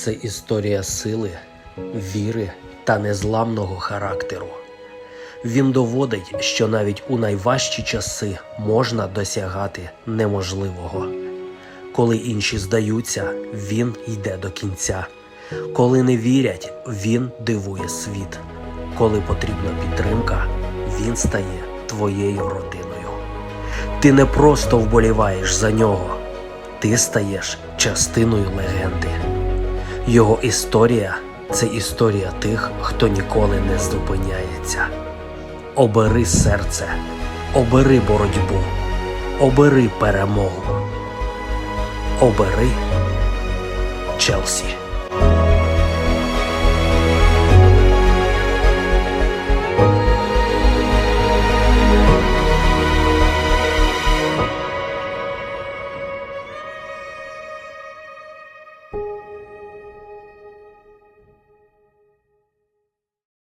Це історія сили, віри та незламного характеру. Він доводить, що навіть у найважчі часи можна досягати неможливого. Коли інші здаються, він йде до кінця. Коли не вірять, він дивує світ. Коли потрібна підтримка, він стає твоєю родиною. Ти не просто вболіваєш за нього, ти стаєш частиною легенди. Його історія це історія тих, хто ніколи не зупиняється. Обери серце, обери боротьбу, обери перемогу. Обери Челсі.